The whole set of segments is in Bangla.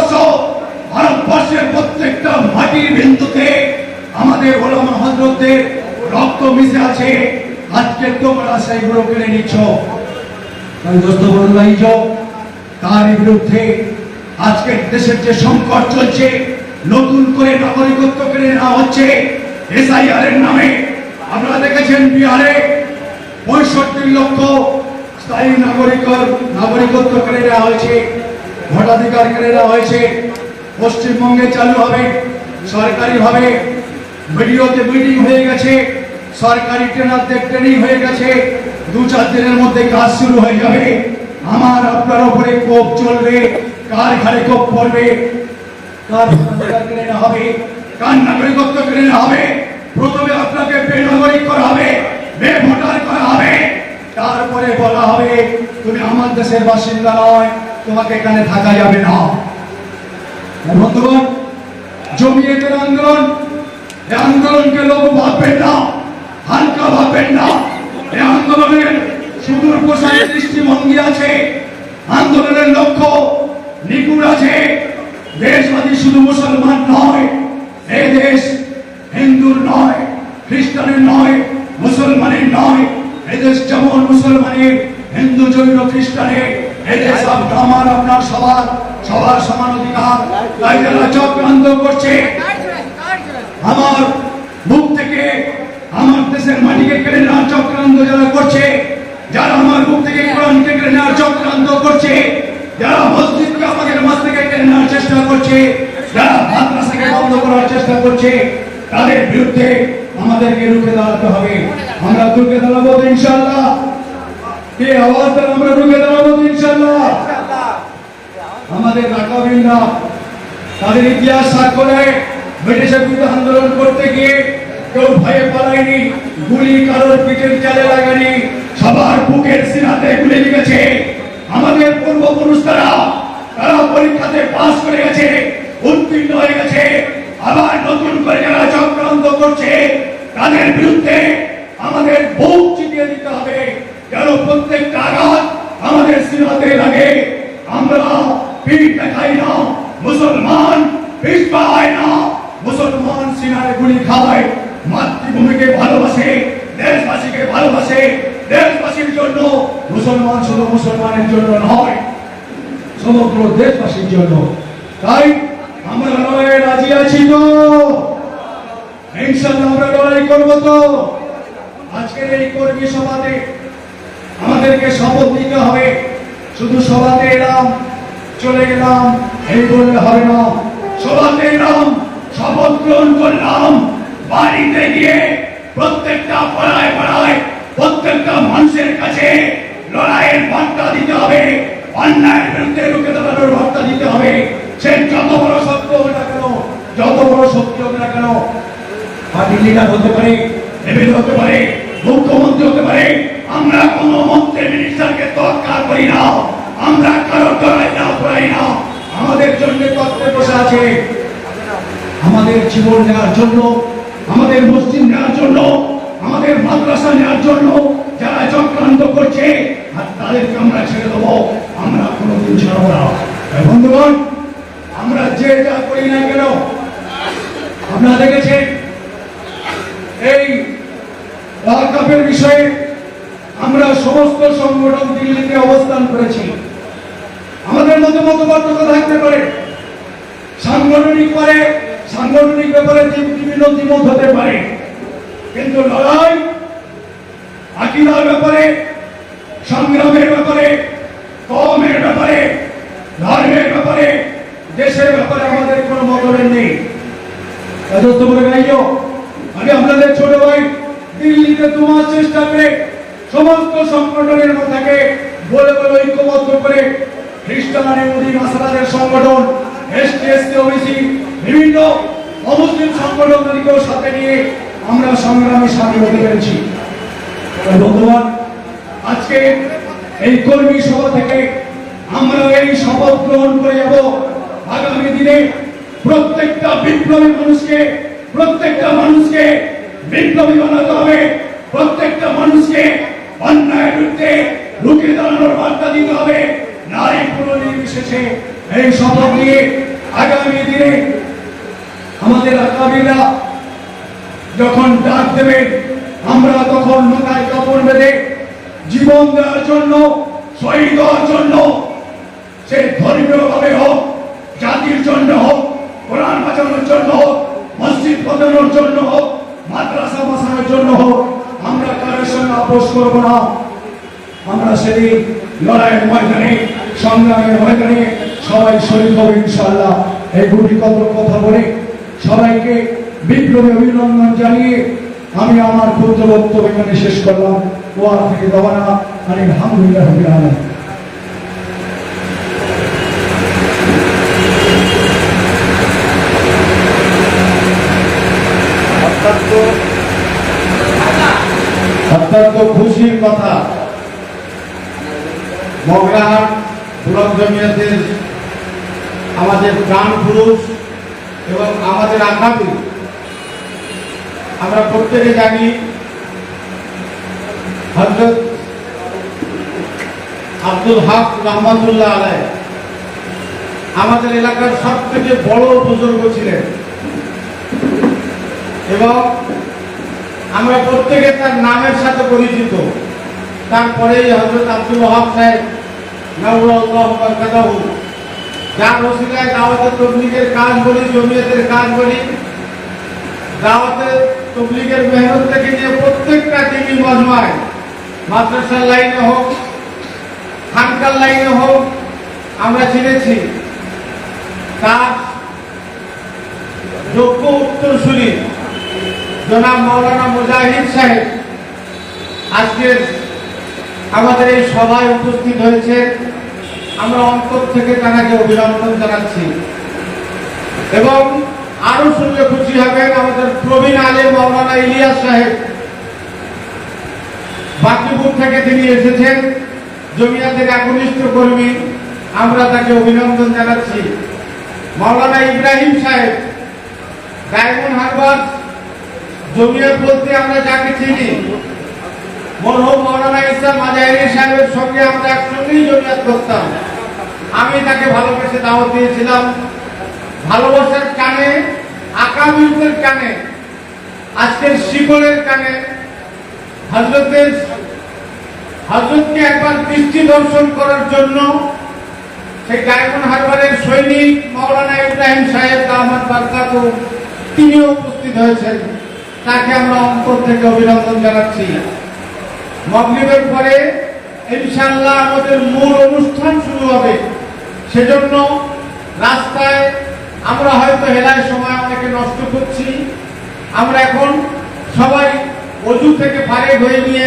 ভারতবর্ষ, ভারতবর্ষের প্রত্যেকটা মাটির বিন্দুতে আমাদের ওলামা হজরতদের রক্ত মিশে আছে। আজকে তোমরা সেইগুলো কেড়ে নিচ্ছ। তার বিরুদ্ধে আজকের দেশের যে সংকট চলছে, নতুন করে নাগরিকত্ব কেড়ে নেওয়া হচ্ছে এসআইআর এর নামে। আপনারা দেখেছেন বিহারে পঁয়ষট্টি লক্ষ স্থায়ী নাগরিক নাগরিকত্ব কেড়ে নেওয়া হয়েছে। ভোটাধিকার কেড়ে নেওয়া হয়েছে। পশ্চিমবঙ্গে চালু হবে সরকারি ভাবে ভিডিওতে মিটিং হয়ে গেছে, সরকারি ট্রেনারদের ট্রেনিং হয়ে গেছে। দু চার দিনের মধ্যে কাজ শুরু হয়ে যাবে। আমার আপনার উপরে কোপ চলবে, কার ঘাড়ে কোপ পড়বে, কার ভোটাধিকার হবে, কার নাগরিকত্ব কেড়ে হবে। প্রথমে আপনাকে বেনাগরিক করা হবে বে ভোটার করা হবে। তারপরে বলা হবে, তুমি আমার দেশের বাসিন্দা নয় তোমাকে এখানে থাকা যাবে না। বন্ধুগণ, জমিয়েতের আন্দোলন এই আন্দোলনকে লোক ভাববেন না, হালকা ভাববেন না। এই আন্দোলনের সুদূর প্রসারী দৃষ্টিভঙ্গি আছে, আন্দোলনের লক্ষ্য নিগুড় আছে। দেশবাদী শুধু মুসলমান নয় এই দেশ হিন্দুর নয়, খ্রিস্টানের নয়, মুসলমানের নয়। এদেশ যেমন মুসলমানের, হিন্দু, জৈন, খ্রিস্টানের। এদেশ আপ- আমার মুখ থেকে, আমার দেশের মাটিকে কেড়ে নেওয়ার চক্রান্ত যারা করছে, যারা আমার মুখ থেকে কোরআনকে কেড়ে নেওয়ার চক্রান্ত করছে, যারা মসজিদকে আমাদের মাছ থেকে কেড়ে নেওয়ার চেষ্টা করছে করার চেষ্টা করছে, তাদের বিরুদ্ধে আমাদেরকে রুখে দাঁড়াতে হবে। আমরা রুখে দাঁড়াবো ইনশাল্লাহ কে আওয়াজ আমরা রুখে দাঁড়াবো আমাদের রাকাবিন্দা তাদের ইতিহাস সাক্ষ্য দেয় ব্রিটিশের বিরুদ্ধে আন্দোলন করতে গিয়ে কেউ ভয়ে পালায়নি, গুলি, কারোর পিঠের চালে লাগানি, সবার বুকের সিনাতে গুলি লেগেছে। আমাদের পূর্বপুরুষ তারা তারা পরীক্ষাতে পাস করে গেছে, উত্তীর্ণ হয়ে গেছে। আবার নতুন করে যারা চক্রান্ত করছে, তাদের বিরুদ্ধে আমাদের বুক চিপিয়ে দিতে হবে। যেন প্রত্যেকটা আঘাত আমাদের সিনাতে লাগে। আমরা পিঠ দেখাই না, মুসলমান পিঠ পায় না। মুসলমান সিনারে গুলি খায়, মাতৃভূমিকে ভালোবাসে, দেশবাসীকে ভালোবাসে। দেশবাসীর জন্য মুসলমান শুধু মুসলমানের জন্য নয়, সমগ্র দেশবাসীর জন্য। তাই আমরা লড়াইয়ে রাজি আছি তো? ইনশাল্লাহ আমরা লড়াই করব তো? আজকের এই কর্মী সভাতে আমাদেরকে শপথ নিতে হবে। শুধু সভাতে এলাম, চলে গেলাম, এই বললে হবে না। সভাতে এলাম, শপথ গ্রহণ করলাম। বাড়িতে গিয়ে প্রত্যেকটা পাড়ায় পাড়ায়, প্রত্যেকটা মানুষের কাছে লড়াইয়ের বার্তা দিতে হবে। অন্যায়ের বিরুদ্ধে রুখে দাঁড়ানোর বার্তা দিতে হবে। সে যত বড় সত্য হোক না কেন, যত বড় সত্যি হোক না কেন, পার্টি লিডার হতে পারে এমএলএ হতে পারে, মুখ্যমন্ত্রী হতে পারে আমরা কোন মন্ত্রী মিনিস্টারকে তৎকার করি না। আমরা কারও ডরাই না করাই না। আমাদের জন্য তত্ত্বে বসে আছে। আমাদের জীবন নেওয়ার জন্য, আমাদের মসজিদ নেওয়ার জন্য, আমাদের মাদ্রাসা নেওয়ার জন্য যারা চক্রান্ত করছে, আর তাদেরকে আমরা ছেড়ে দেবো। আমরা কোনোদিন ছাড়বো না। বন্ধুগণ, আমরা যে যা করি না কেন, আপনারা দেখেছেন? এই ওয়ার্ল্ড কাপের বিষয়ে আমরা সমস্ত সংগঠন দিল্লিতে অবস্থান করেছি। আমাদের মধ্যে মত পার্থক্য থাকতে পারে। সাংগঠনিক পরে, সাংগঠনিক ব্যাপারে বিভিন্ন দ্বিমত হতে পারে। কিন্তু লড়াই, আকিদার ব্যাপারে, সংগ্রামের ব্যাপারে কমের ব্যাপারে, ধর্মের ব্যাপারে, দেশের ব্যাপারে আমাদের কোনো মতভেদ নেই। আমি আপনাদের ছোট ভাই দিল্লিতে তোমার চেষ্টা করে সমস্ত সংগঠনের মাথাকে বলে বলে ঐক্যবদ্ধ করে খ্রিস্টান ইহুদি মাসালাদের সংগঠন এসটি এসটি ওবিসি বিভিন্ন অমুসলিম সংগঠনগুলিকেও সাথে নিয়ে আমরা সংগ্রামে সামিল হতে পেরেছি। তাই আজকে এই কর্মী সভা থেকে আমরা এই শপথ গ্রহণ করে যাব। আগামী দিনে প্রত্যেকটা বিপ্লবী মানুষকে, প্রত্যেকটা মানুষকে বিপ্লবী বানাতে হবে। প্রত্যেকটা মানুষকে অন্যায়ের বিরুদ্ধে রুখে দাঁড়ানোর বার্তা দিতে হবে। নারী পুরো নির্বিশেষে এই শপথ নিয়ে আগামী দিনে আমাদের আগামীরা যখন ডাক দেবেন আমরা তখন নৌকায় কাপড় বেঁধে জীবন দেওয়ার জন্য, শহীদ হওয়ার জন্য, সে ধর্মীয় ভাবে হোক, জাতির জন্য হোক, কোরআন বাঁচানোর জন্য হোক, মসজিদ বাঁচানোর জন্য হোক, মাদ্রাসা বাঁচানোর জন্য হোক আপোষ করব না। আমরা সেদিন লড়াইয়ের ময়দানে, সংগ্রামের ময়দানে সবাই শরীর হবে ইনশাল্লাহ এই গুটি কত কথা বলে সবাইকে বিপ্লবী অভিনন্দন জানিয়ে আমি আমার ক্ষুদ্র বক্তব্য এখানে শেষ করলাম। ওয়া থেকে দেওয়ানা আমি আলহামদুলিল্লাহ খুশির কথা। মগরাহাট ব্লক জমিয়াতের আমাদের প্রাণ পুরুষ এবং আমাদের আগামী আমরা প্রত্যেকে জানি, হজরত আব্দুল হক রহমতুল্লাহ আলাই আমাদের এলাকার সব থেকে বড় বুজুর্গ ছিলেন। এবং আমরা প্রত্যেকে তার নামের সাথে পরিচিত। তারপরেই হজরত আব্দুল ওহাব সাহেব যার ওসিলায় দাওয়াতের তবলিগের কাজ বলি, জমিয়তের কাজ বলি দাওয়াতের তবলিগের মেহনত থেকে নিয়ে প্রত্যেকটা টিভি মজমায়, মাদ্রাসার লাইনে হোক, খানকার লাইনে হোক, আমরা চিনেছি। তার যোগ্য উত্তর উত্তরসূরি জনাব মৌলানা মুজাহিদ সাহেব আজকের আমাদের এই সভায় উপস্থিত হয়েছে আমরা অন্তর থেকে তাকে অভিনন্দন জানাচ্ছি। এবং আরও শুনলে খুশি হবেন আমাদের প্রবীণ আলী মৌলানা ইলিয়াস সাহেব। বাকিপুর থেকে তিনি এসেছেন, জমিয়াতের একনিষ্ঠ কর্মী। আমরা তাকে অভিনন্দন জানাচ্ছি। মৌলানা ইব্রাহিম সাহেব, ডায়মন্ড হারবার জমিয়ত বলতে আমরা যাকে চিনি। মরহুম মৌলানা ইসলাম আজাহিরি সাহেবের সঙ্গে আমরা একসঙ্গেই জমিয়ত করতাম। আমি তাকে ভালোবেসে দাওয়াত দিয়েছিলাম। ভালোবাসার কানে আকাবিলদের কানে, আজকের শিকলের কানে হজরতের হজরতকে একবার দৃষ্টি দর্শন করার জন্য সেই ডায়মন্ড হারবারের সৈনিক মৌলানা ইব্রাহিম সাহেব আহমদ বারকাতু তিনিও উপস্থিত হয়েছেন। তাকে আমরা অন্তর থেকে অভিনন্দন জানাচ্ছি। মগরিবের পরে ইনশাল্লাহ আমাদের মূল অনুষ্ঠান শুরু হবে। সেজন্য রাস্তায় আমরা হয়তো হেলায় সময় অনেকে নষ্ট করছি। আমরা এখন সবাই অজু থেকে ফারেক হয়ে নিয়ে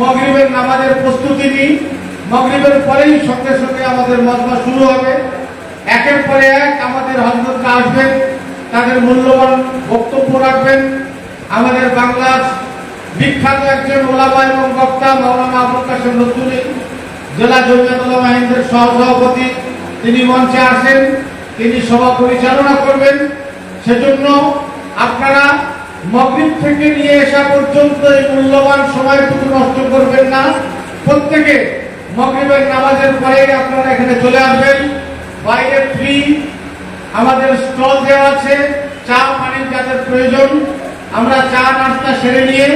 মগরিবের নামাজের প্রস্তুতি নিই। মগরিবের পরেই সঙ্গে সঙ্গে আমাদের মজমা শুরু হবে। একের পরে এক আমাদের হজরতরা আসবেন, তাদের মূল্যবান বক্তব্য রাখবেন। আমাদের বাংলার বিখ্যাত একজন ওলামা এবং বক্তা মৌলানা আবুল কাসেম নজরুলি জেলা জমিয়ত ওলামা সহসভাপতি। তিনি মঞ্চে আসেন, তিনি সভা পরিচালনা করবেন। সেজন্য আপনারা মগরিব থেকে নিয়ে আসা পর্যন্ত এই মূল্যবান সময়টুকু নষ্ট করবেন না। প্রত্যেকে মগরিবের নামাজের পরে আপনারা এখানে চলে আসবেন। বাইরে ফ্রি আমাদের স্টল দেওয়া আছে, চা, পানির যাদের প্রয়োজন। আমরা চা নাস্তা সেরে নিয়ে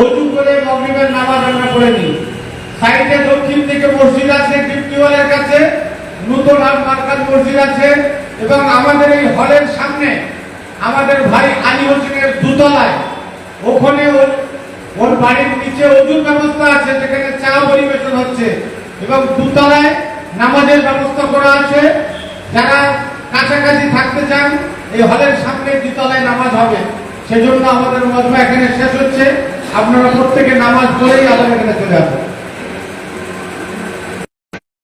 অজু করে মগরিবের নামাজ আমরা করে নিই। সাইডে দক্ষিণ দিকে মসজিদ আছে ডিপটিওয়ালের কাছে নূতন আল মার্কাজ মসজিদ আছে এবং আমাদের এই হলের সামনে আমাদের ভাই আলী হোসেনের দুতলায়, ওখানে ওর বাড়ির নিচে অজুর ব্যবস্থা আছে, যেখানে চা পরিবেশন হচ্ছে এবং দুতলায় নামাজের ব্যবস্থা করা আছে। যারা কাছাকাছি থাকতে চান, এই হলের সামনে দ্বিতলায় নামাজ হবে। সেজন্য আমাদের মজমা এখানে শেষ হচ্ছে। আপনারা প্রত্যেকে নামাজ ধরেই আবার এখানে চলে আসবেন